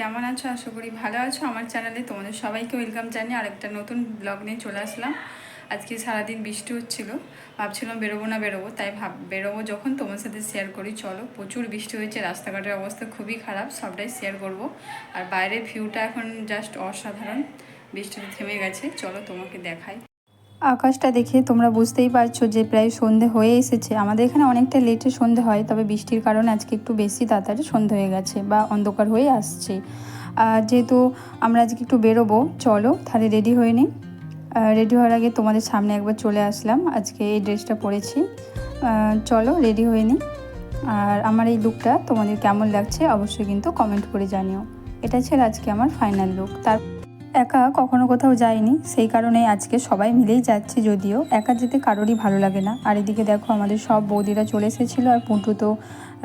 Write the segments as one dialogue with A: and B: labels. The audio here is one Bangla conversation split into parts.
A: কেমন আছো? আশা করি ভালো আছো। আমার চ্যানেলে তোমাদের সবাইকে ওয়েলকাম জানিয়ে আরেকটা নতুন ব্লগ নিয়ে চলে আসলাম। আজকে সারাদিন বৃষ্টি হচ্ছিল, ভাবছিলাম বেরোবো না বেরোবো, তাই ভাব বেরোবো যখন তোমার সাথে শেয়ার করি। চলো, প্রচুর বৃষ্টি হয়েছে, রাস্তাঘাটের অবস্থা খুবই খারাপ, সবটাই শেয়ার করব। আর বাইরের ভিউটা এখন জাস্ট অসাধারণ বৃষ্টিটা থেমে গেছে। চলো তোমাকে দেখাই। আকাশটা দেখে তোমরা বুঝতেই পারছ যে প্রায় সন্ধে হয়ে এসেছে। আমাদের এখানে অনেকটা লেটে সন্ধে হয়, তবে বৃষ্টির কারণে আজকে একটু বেশি তাড়াতাড়ি সন্ধে হয়ে গেছে বা অন্ধকার হয়ে আসছে। আর যেহেতু আমরা আজকে একটু বেরোবো, চলো তাহলে রেডি হয়ে নিই। রেডি হওয়ার আগে তোমাদের সামনে একবার চলে আসলাম, আজকে এই ড্রেসটা পরেছি। চলো রেডি হয়ে নিই। আর আমার এই লুকটা তোমাদের কেমন লাগছে অবশ্যই কিন্তু কমেন্ট করে জানিও। এটা ছিল আজকে আমার ফাইনাল লুক তার একা কখনো কোথাও যায়নি সেই কারণে আজকে সবাই মিলেই যাচ্ছে যদিও একা যেতে কারোরই ভালো লাগে না। আর এদিকে দেখো আমাদের সব বৌদিরা চলে এসেছিল আর পুঁটু তো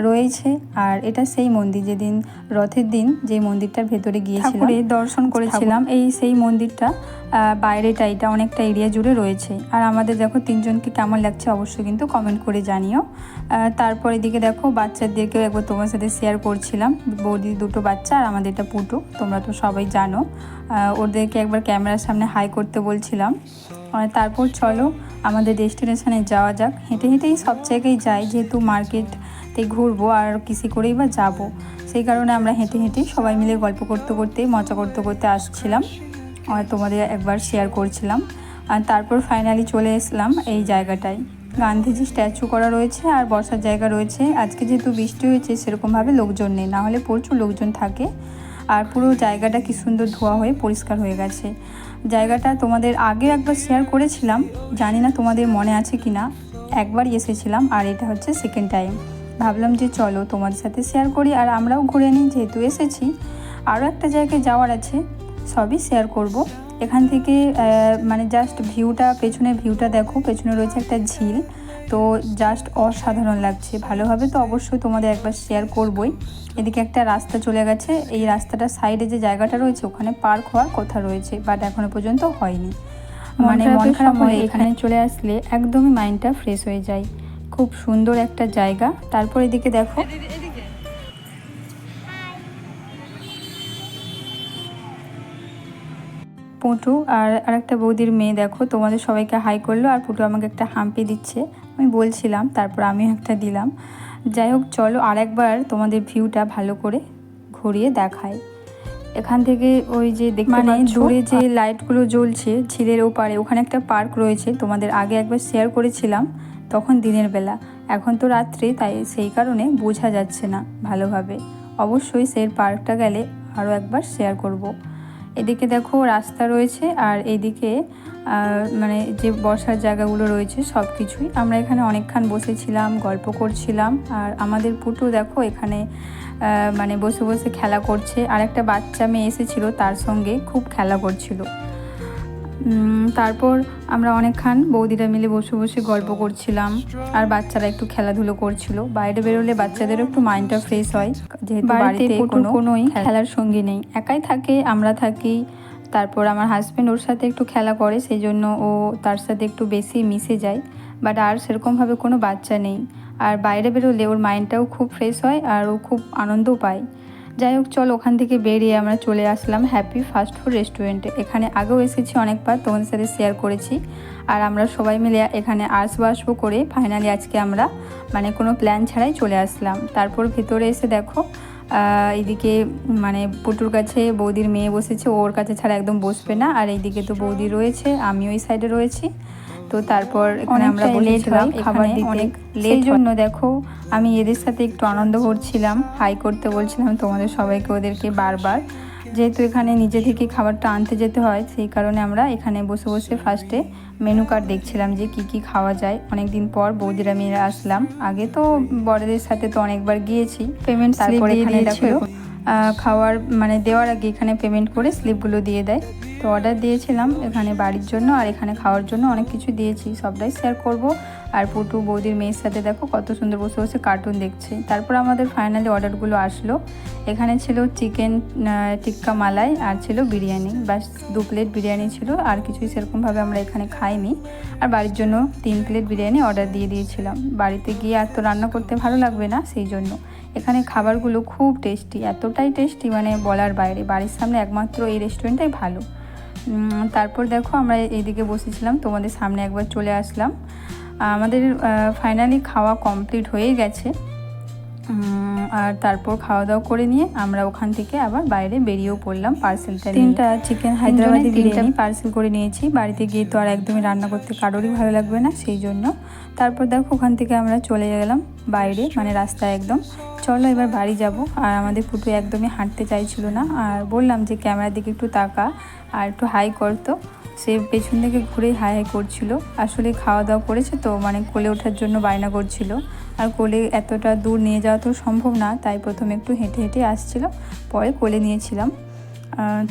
A: রয়েছে। আর এটা সেই মন্দির যেদিন রথের দিন যে মন্দিরটার ভেতরে গিয়েছিলাম। দর্শন করেছিলাম। এই সেই মন্দিরটা বাইরেটা এটা অনেকটা এরিয়া জুড়ে রয়েছে। আর আমাদের দেখো তিনজনকে কেমন লাগছে অবশ্যই কিন্তু কমেন্ট করে জানিও। তারপর এদিকে দেখো বাচ্চাদেরকেও একবার তোমার সাথে শেয়ার করছিলাম। বৌদির দুটো বাচ্চা আর আমাদের এটা পুটু তোমরা তো সবাই জানো। ওদেরকে একবার ক্যামেরার সামনে হাই করতে বলছিলাম। আর তারপর চলো আমাদের ডেস্টিনেশনে যাওয়া যাক। হেঁটে হেঁটেই সব জায়গায় যাই, যেহেতু মার্কেটতে ঘুরবো আর কিসে করেই বা যাব। সেই কারণে আমরা হেঁটে হেঁটে সবাই মিলে গল্প করতে করতে, মজা করতে করতে আসছিলাম। আর তোমাদের একবার শেয়ার করছিলাম। আর তারপর ফাইনালি চলে এসলাম এই জায়গাটায়। গান্ধীজি স্ট্যাচু করা রয়েছে আর বসার জায়গা রয়েছে। আজকে যেহেতু বৃষ্টি হয়েছে সেরকমভাবে লোকজন নেই। নাহলে প্রচুর লোকজন থাকে। আর পুরো জায়গাটা কি সুন্দর ধোয়া হয়ে পরিষ্কার হয়ে গেছে। জায়গাটা তোমাদের আগে একবার শেয়ার করেছিলাম। জানি না তোমাদের মনে আছে কি না একবারই এসেছিলাম আর এটা হচ্ছে সেকেন্ড টাইম ভাবলাম যে চলো তোমাদের সাথে শেয়ার করি আর আমরাও ঘুরে নিই, যেহেতু এসেছি। আরও একটা জায়গায় যাওয়ার আছে, সবই শেয়ার করব। এখান থেকে মানে জাস্ট ভিউটা পেছনের ভিউটা দেখো। পেছনে রয়েছে একটা ঝিল। তো জাস্ট অসাধারণ লাগছে। ভালোভাবে তো অবশ্যই তোমাদের একবার শেয়ার করবই। এদিকে একটা রাস্তা চলে গেছে। এই রাস্তাটার সাইডে যে জায়গাটা রয়েছে ওখানে পার্ক হওয়ার কথা রয়েছে বাট এখনও পর্যন্ত হয়নি। মানে মন খারাপ হলে এখানে চলে আসলে একদমই মাইন্ডটা ফ্রেশ হয়ে যায়। খুব সুন্দর একটা জায়গা। তারপর এদিকে দেখো। পুটু আর আরেকটা বৌদির মেয়ে দেখো তোমাদের সবাইকে হাই করল আর পুটু আমাকে একটা হাম্পি দিচ্ছে। আমি বলছিলাম তারপর আমিও একটা দিলাম। যাই হোক চলো আরেকবার তোমাদের ভিউটা ভালো করে ঘুরিয়ে দেখায় এখান থেকে ওই যে মানে দূরে যে লাইটগুলো জ্বলছে ঝিলের ওপারে ওখানে একটা পার্ক রয়েছে। তোমাদের আগে একবার শেয়ার করেছিলাম তখন দিনের বেলা। এখন তো রাত্রে তাই সেই কারণে বোঝা যাচ্ছে না ভালোভাবে। অবশ্যই সেই পার্কটা গেলে আরও একবার শেয়ার করব। এদিকে দেখো রাস্তা রয়েছে আর এদিকে মানে যে বসার জায়গাগুলো রয়েছে সব কিছুই। আমরা এখানে অনেকক্ষণ বসেছিলাম গল্প করছিলাম। আর আমাদের পুটু দেখো এখানে মানে বসে বসে খেলা করছে। আর একটা বাচ্চা মেয়ে এসেছিল তার সঙ্গে খুব খেলা করছিল। তারপর আমরা অনেকক্ষণ বৌদিরা মিলে বসে বসে গল্প করছিলাম। আর বাচ্চারা একটু খেলাধুলো করছিল। বাইরে বেরোলে বাচ্চাদেরও একটু মাইন্ডটা ফ্রেশ হয়। যেহেতু বাড়িতে কোনো কোনোই খেলার সঙ্গী নেই। একাই থাকে আমরা থাকি। তারপর আমার হাজব্যান্ড ওর সাথে একটু খেলা করে সেই জন্য ও তার সাথে একটু বেশি মিশে যায়। বাট আর সেরকমভাবে কোনো বাচ্চা নেই। আর বাইরে বেরোলে ওর মাইন্ডটাও খুব ফ্রেশ হয় আর ও খুব আনন্দও পায়। যাই হোক, চল ওখান থেকে বেরিয়ে আমরা চলে আসলাম হ্যাপি ফাস্ট ফুড রেস্টুরেন্টে এখানে আগেও এসেছি অনেকবার, তোমাদের সাথে শেয়ার করেছি। আর আমরা সবাই মিলে এখানে আসব আসব করে ফাইনালি আজকে আমরা মানে কোনো প্ল্যান ছাড়াই চলে আসলাম। তারপর ভিতরে এসে দেখো এইদিকে মানে পটুর কাছে বৌদির মেয়ে বসেছে ওর কাছে ছাড়া একদম বসবে না। আর এইদিকে তো বৌদি রয়েছে আমি ওই সাইডে রয়েছি। তো তারপর এখানে আমরা বলেছিলাম খাবার দিতে। অনেক লেট জন্য দেখো আমি এদের সাথে একটু আনন্দ করছিলাম হাই করতে বলছিলাম তোমাদের সবাইকে ওদেরকে বারবার। যেহেতু এখানে নিজে থেকে খাবারটা আনতে যেতে হয় সেই কারণে আমরা এখানে বসে বসে ফার্স্টে মেনু কার্ড দেখছিলাম যে কি কি খাওয়া যায়। অনেক দিন পর বৌদিরা মেয়েরা আসলাম। আগে তো বড়দের সাথে তো অনেকবার গিয়েছি। পেমেন্ট তারপরে এখানে দেখো খাওয়ার মানে দেওয়ার আগে এখানে পেমেন্ট করে স্লিপগুলো দিয়ে দেয়। তো অর্ডার দিয়েছিলাম এখানে বাড়ির জন্য আর এখানে খাওয়ার জন্য অনেক কিছু দিয়েছি, সবটাই শেয়ার করব। আর পুটু বৌদির মেয়ের সাথে দেখো কত সুন্দর বসে বসে কার্টুন দেখছে। তারপর আমাদের ফাইনালি অর্ডারগুলো আসলো। এখানে ছিল চিকেন টিক্কা মালাই আর ছিল বিরিয়ানি। ব্যাস, দু প্লেট বিরিয়ানি ছিল, আর কিছুই সেরকমভাবে আমরা এখানে খাইনি। আর বাড়ির জন্য তিন প্লেট বিরিয়ানি অর্ডার দিয়ে দিয়েছিলাম। বাড়িতে গিয়ে আর তো রান্না করতে ভালো লাগবে না, সেই জন্য। এখানে খাবারগুলো খুব টেস্টি এতটাই টেস্টি মানে বলার বাইরে। বাড়ির সামনে একমাত্র এই রেস্টুরেন্টটাই ভালো। তারপর দেখো আমরা এইদিকে বসেছিলাম, তোমাদের সামনে একবার চলে আসলাম। আমাদের ফাইনালি খাওয়া কমপ্লিট হয়ে গেছে। আর তারপর খাওয়া দাওয়া করে নিয়ে আমরা ওখান থেকে আবার বাইরে বেরিয়েও পড়লাম পার্সেলটা তিনটা চিকেন হায়দ্রাবাদি বিরিয়ানি পার্সেল করে নিয়েছি। বাড়িতে গিয়ে তো আর একদমই রান্না করতে কারোরই ভালো লাগবে না সেই জন্য। তারপর দেখো ওখান থেকে আমরা চলে গেলাম বাইরে মানে রাস্তায় একদম। চলো এবার বাড়ি যাব। আর আমাদের ফুটু একদমই হাঁটতে চাইছিল না। আর বললাম যে ক্যামেরার দিকে একটু তাকা আর একটু হাই করতো সে পেছন থেকে ঘুরে হাই হাই করছিল। আসলে খাওয়া দাওয়া করেছে তো মানে কোলে ওঠার জন্য বায়না করছিল। আর কোলে এতটা দূর নিয়ে যাওয়া তো সম্ভব না, তাই প্রথমে একটু হেঁটে হেঁটে আসছিল, পরে কোলে নিয়েছিলাম।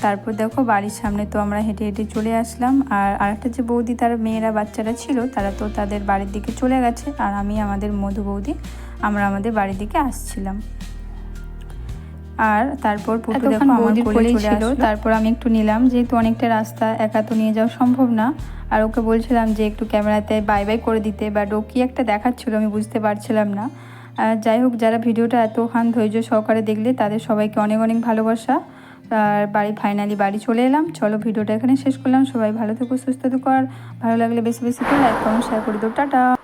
A: তারপর দেখো বাড়ির সামনে তো আমরা হেঁটে হেঁটে চলে আসলাম। আর আরেকটা যে বৌদি, তার মেয়েরা বাচ্চারা ছিল, তারা তো তাদের বাড়ির দিকে চলে গেছে। আর আমি, আমাদের মধু বৌদি, আমরা আমাদের বাড়ির দিকে আসছিলাম। আর তারপর পুটু দেখো আমার কোলে ছিল
B: ছিল।
A: তারপর আমি একটু নিলাম যেহেতু অনেকটা রাস্তা একা তো নিয়ে যাওয়া সম্ভব না। আর ওকে বলছিলাম যে একটু ক্যামেরাতে বাই বাই করে দিতে বা ও কি একটা দেখাচ্ছিল আমি বুঝতে পারছিলাম না। আর যাই হোক যারা ভিডিওটা এতক্ষণ ধৈর্য সহকারে দেখলে তাদের সবাইকে অনেক অনেক ভালোবাসা। আর বাড়ি ফাইনালি বাড়ি চলে এলাম। চলো ভিডিওটা এখানে শেষ করলাম। সবাই ভালো থেকো সুস্থ থেকো আর ভালো লাগলে বেশি বেশি করে লাইক করুন শেয়ার করে দিও। টাটা!